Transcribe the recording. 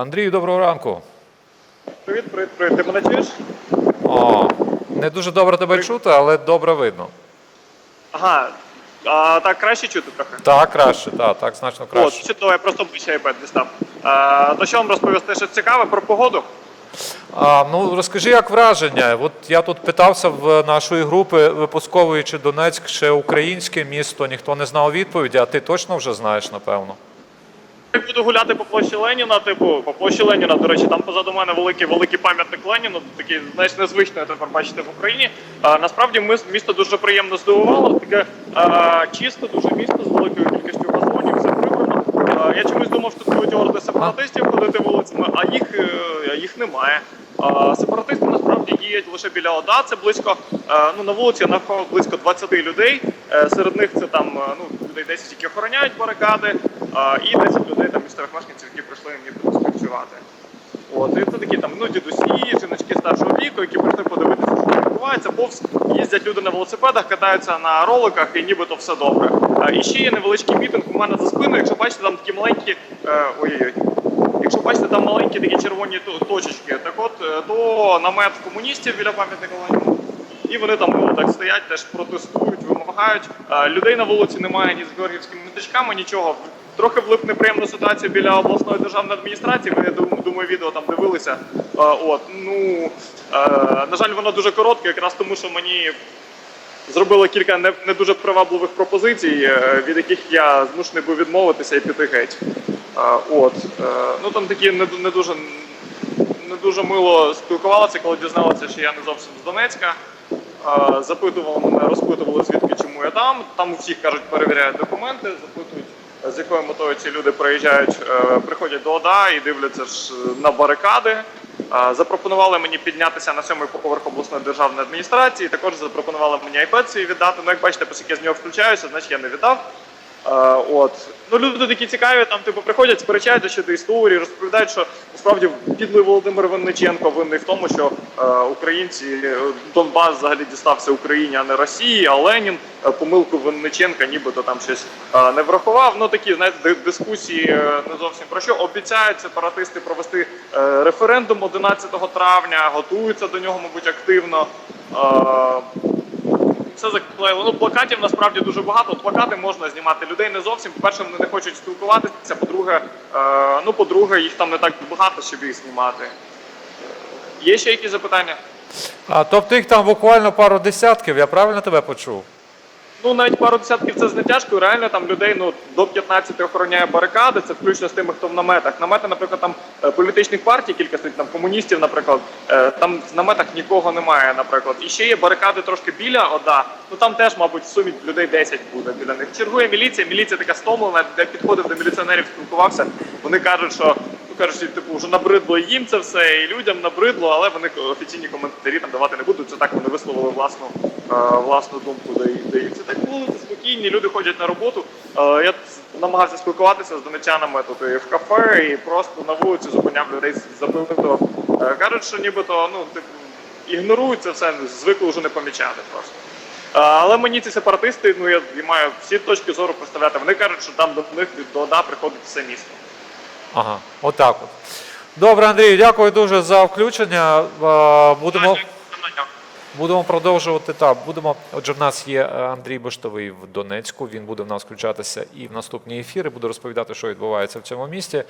Андрію, доброго ранку. Привіт, привіт, привіт. Ти мене чуєш? О, не дуже добре тебе чути, але добре видно. Ага. А, так краще чути трохи. Так, краще, так, так, значно краще. чудово, я просто ближче iPad дістав. А, то що вам розповісти щось цікаве про погоду? А, ну розкажи, як враження? От я тут питався в нашої групи, випускової чи Донецьк, ще українське місто, ніхто не знав відповіді, а ти точно вже знаєш, напевно. Я буду гуляти по площі Леніна, типу, по площі Леніна, до речі, там позаду мене великий великий пам'ятник Леніну, такий знаєш, незвичний тепер бачити в Україні. А, насправді ми, місто дуже приємно здивувало, таке а, чисте, дуже місто з великою кількістю газонів, все прибрано. А, я чомусь думав, що тут будуть орди сепаратистів ходити вулицями, а їх, е, а їх немає. А, сепаратисти насправді діють лише біля ОДА, це близько, е, ну на вулиці навколо близько 20 людей. Е, Серед них це там е, ну, людей 10, які охороняють барикади, і 10 людей там місцевих мешканців, які прийшли ніби співчувати. От, і це такі там ну, дідусі, жіночки старшого віку, які прийшли подивитися, що відбувається. Повз їздять люди на велосипедах, катаються на роликах, і нібито все добре. А, і ще є невеличкий мітинг у мене за спиною. Якщо бачите, там такі маленькі. е, Ой-ой-ой. Якщо бачите, там маленькі такі червоні точечки, так от е, то намет комуністів біля пам'ятника. І вони там ну, так стоять, теж протестують, вимагають. Е, Людей на вулиці немає ні з георгіївськими міточками, нічого. Трохи влип неприємну ситуацію біля обласної державної адміністрації. Ви я думаю, відео там дивилися. Е, От ну е, на жаль, воно дуже коротке, якраз тому, що мені зробили кілька не, не дуже привабливих пропозицій, від яких я змушений був відмовитися і піти геть. От ну там такі не, не дуже не дуже мило спілкувалися, коли дізналися, що я не зовсім з Донецька. Е, Запитували мене, розпитували звідки чому я там. Там у всіх кажуть, перевіряють документи, запитують, з якою метою ці люди приїжджають, е, приходять до ОДА і дивляться ж на барикади. Е, Запропонували мені піднятися на сьомий поверх обласної державної адміністрації. Також запропонували мені iPad свій віддати. Ну, як бачите, оскільки я з нього включаюся, значить я не віддав. Е, от ну люди такі цікаві, там типу приходять, сперечаються щодо історії, розповідають, що насправді підлий Володимир Винниченко винний в тому, що е, українці е, Донбас взагалі дістався Україні, а не Росії. А Ленін е, помилку Винниченка, нібито там щось не врахував. Ну такі знаєте, дискусії не зовсім про що обіцяють сепаратисти провести референдум 11 травня, готуються до нього, мабуть, активно. Все заклеїло. Ну, плакатів насправді дуже багато. Плакати можна знімати. Людей не зовсім. По-перше, вони не хочуть спілкуватися. По-друге, е, ну по-друге, їх там не так багато, щоб їх знімати. Є ще якісь запитання? А, тобто їх там буквально пару десятків, я правильно тебе почув? Ну, навіть пару десятків це з натяжкою. Реально там людей ну до 15 охороняє барикади. Це включно з тими, хто в наметах. Намети, наприклад, там е, політичних партій, кілька стоїть там комуністів, наприклад. е, Там в наметах нікого немає, наприклад. І ще є барикади трошки біля ОДА. Ну там теж, мабуть, в сумі людей 10 буде біля них. Чергує міліція. Міліція така стомлена, де підходив до міліціонерів, спілкувався. Вони кажуть, що що, типу, вже набридло їм це все, і людям набридло, але вони офіційні коментарі там давати не будуть. Це так вони висловили власну е, власну думку. Де, де це так вулиці спокійні, люди ходять на роботу. Е, я намагався спілкуватися з донечанами тут і в кафе, і просто на вулиці зупиняв людей запитував. Е, кажуть, що нібито ну типу ігнорують це все, звикли вже не помічати просто. Але мені ці сепаратисти, ну я маю всі точки зору представляти. Вони кажуть, що там до них до ОДА приходить все місто. Ага, отак от. Добре, Андрію, дякую дуже за включення. Будемо. Будемо продовжувати. Так, будемо. Отже, в нас є е, Андрій Баштовий в Донецьку. Він буде в нас включатися і в наступні ефіри. Буде розповідати, що відбувається в цьому місті.